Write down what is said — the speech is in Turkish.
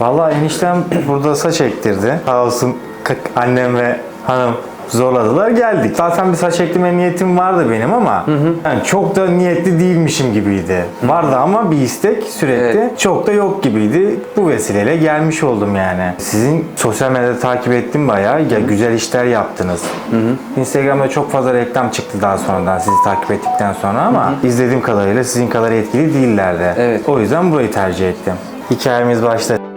Vallahi eniştem burada saç ektirdi. Sağ olsun annem ve hanım zorladılar geldik. Zaten bir saç ekleme niyetim vardı benim ama yani çok da niyetli değilmişim gibiydi. Vardı ama bir istek sürekli. Evet. Çok da yok gibiydi. Bu vesileyle gelmiş oldum yani. Sizin sosyal medyada takip ettim bayağı. Ya güzel işler yaptınız. Instagram'da çok fazla reklam çıktı daha sonradan sizi takip ettikten sonra ama izlediğim kadarıyla sizin kadar etkili değillerdi. Evet. O yüzden burayı tercih ettim. Hikayemiz başladı.